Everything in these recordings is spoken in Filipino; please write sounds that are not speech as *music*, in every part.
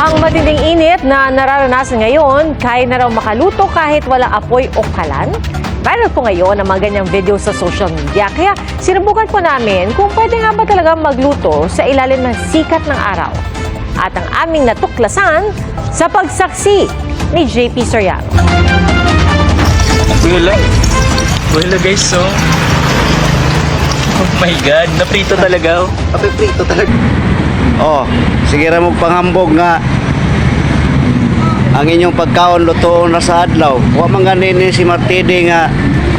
Ang matinding init na nararanasan ngayon, kaya na raw makaluto kahit wala apoy o kalan. Viral po ngayon ang mga ganyang video sa social media. Kaya sinubukan po namin kung pwede nga ba talaga magluto sa ilalim ng sikat ng araw. At ang aming natuklasan sa pagsaksi ni JP Soriano. Wala. Wala guys, so. Oh my God, naprito talaga. oh. Kapiprito talaga. Oh, sige ra mo panghambog nga ang inyong pagkaon lutoon na sa adlaw. Wa man ganin si Martini nga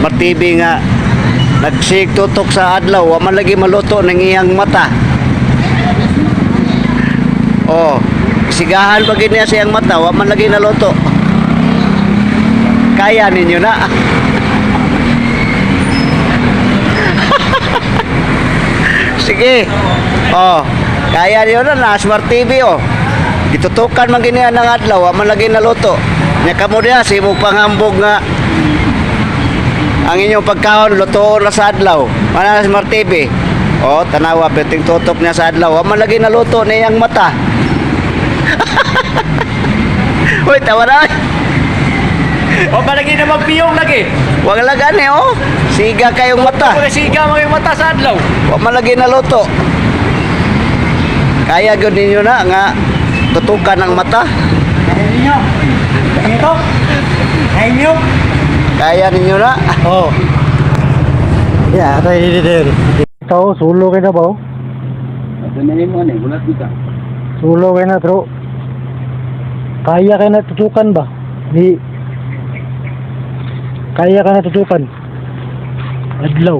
Martibi nga nagsig tutok sa adlaw, wa man lagi maluto ng iyang mata. Oh, sigahan pag niya siyang mata, wa man lagi naluto. Kaya ninyo na. *laughs* Sige. Oh, kaya niyo na na Smart TV oh. Gitutukan man gini ng adlaw, man lagi naluto. Nya kamo diha si mo panghambog nga ang inyong pagkaon lutoon na sa adlaw. Mana na Smart TV. Oh, tanawa beting tutok niya sa adlaw, man lagi naluto niyang mata. *laughs* Hoy, tawa na. O, palagi na magpiyong lagi. Wag lang gani oh. Siga kayong mata. Pagkasiga mo yung mata sa adlaw. Wa man lagi naluto. Kaya gud ninyo na nga tutukan ang mata. Ninyo. Ito. Ninyo. Kaya ninyo na. Oo. Yeah, tayo dito din. Ikaw, sulo kayo na ba? oh? Sulo kayo na, bro. Kaya kayo na tutukan ba? Ni... Kaya ka na tutukan. Adlaw.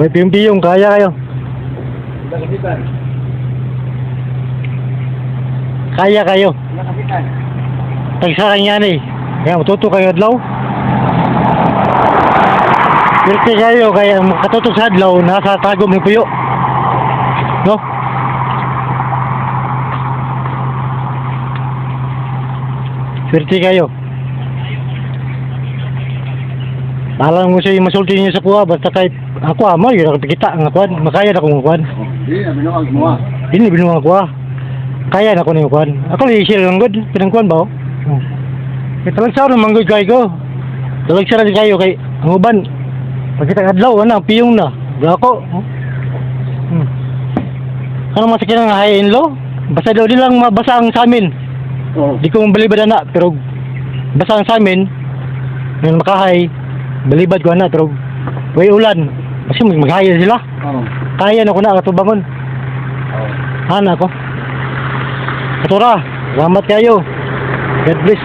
Uy, piyong-piyong, kaya kayo. Kaya kayo. Tagsarang yan eh. Kaya matuto kayo adlaw. Pirte kayo kaya makatutok sa adlaw nasa tagom ni puyo. No? Pirte kayo. Bahala mo siya yung masulti niyo sa kuha basta kahit ako ama yun ako kita ang kuhan makaya na kong kuhan. Hindi binuang kuha. Kaya na ko ni kuhan. Ako li share lang good pinangkuhan ba? oh? Hmm. Kaya talag sa naman good kay ko. Talag sa rin kayo kay ang uban. Pagkita adlaw na piyong na. Wala ko. Hmm. Ano masakit ng high and low? Basta daw di lang mabasa ang sa amin. Oh. Di ko balibad na pero basa ang sa amin. Ngayon makahay. Balibad ko na pero way ulan. Kasi maghaya sila. Oh. Kaya na ko na katubangon. Hana ko. Katura, salamat kayo. God bless.